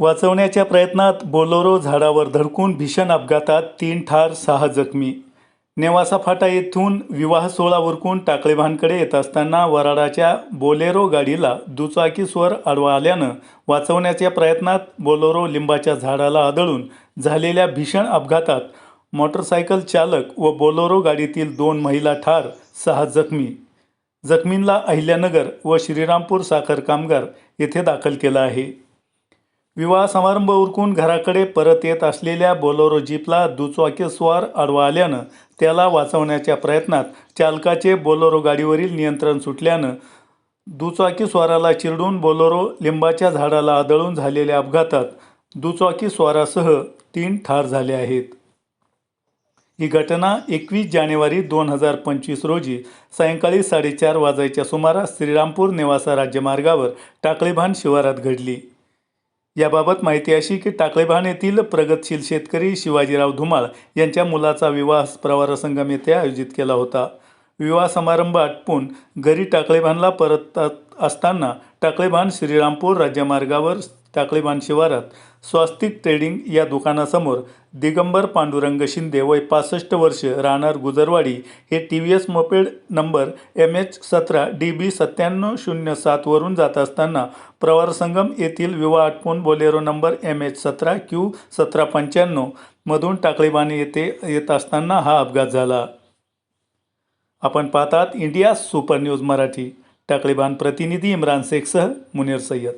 वाचवण्याच्या प्रयत्नात बोलोरो झाडावर धडकून भीषण अपघातात तीन ठार सहा जखमी. नेवासा फाटा येथून विवाह सोहळा उरकून टाकळेभानकडे येत असताना वराडाच्या बोलेरो गाडीला दुचाकीस्वर आडवा आल्यानं वाचवण्याच्या प्रयत्नात बोलोरो लिंबाच्या झाडाला आदळून झालेल्या भीषण अपघातात मोटरसायकल चालक व बोलोरो गाडीतील दोन महिला ठार सहा जखमी. जखमींना अहिल्यानगर व श्रीरामपूर साखर कामगार येथे दाखल केलं आहे. विवाह समारंभ उरकून घराकडे परत येत असलेल्या बोलोरो जीपला दुचाकीस्वार आडवा आल्यानं त्याला वाचवण्याच्या प्रयत्नात चालकाचे बोलोरो गाडीवरील नियंत्रण सुटल्यानं दुचाकीस्वाराला चिरडून बोलोरो लिंबाच्या झाडाला आदळून झालेल्या अपघातात दुचाकीस्वारासह तीन ठार झाले आहेत. ही घटना एकवीस जानेवारी दोन हजार पंचवीस रोजी सायंकाळी साडेचार वाजायच्या सुमारास श्रीरामपूर नेवासा राज्यमार्गावर टाकळीभान शिवारात घडली. याबाबत माहिती अशी की टाकळेभान येथील प्रगतशील शेतकरी शिवाजीराव धुमाळ यांच्या मुलाचा विवाह प्रवारसंगम येथे आयोजित केला होता. विवाह समारंभ आटपून घरी टाकळेभानला परत असताना टाकळेभान श्रीरामपूर राज्यमार्गावर टाकळीबान शिवारात स्वास्तिक ट्रेडिंग या दुकानासमोर दिगंबर पांडुरंग शिंदे वय पासष्ट वर्ष राहणार गुजरवाडी हे T V S moped number M H सतरा डी बी सत्त्याण्णव शून्य सातवरून जात असताना प्रवार संगम येथील विवाह आटपून बोलेरो नंबर एम एच सतरा क्यू सतरा पंच्याण्णव मधून टाकळीबाणी येथे येत असताना हा अपघात झाला. आपण पाहतात India super news Marathi. Takaliban प्रतिनिधी इम्रान शेखसह मुनीर सय्यद.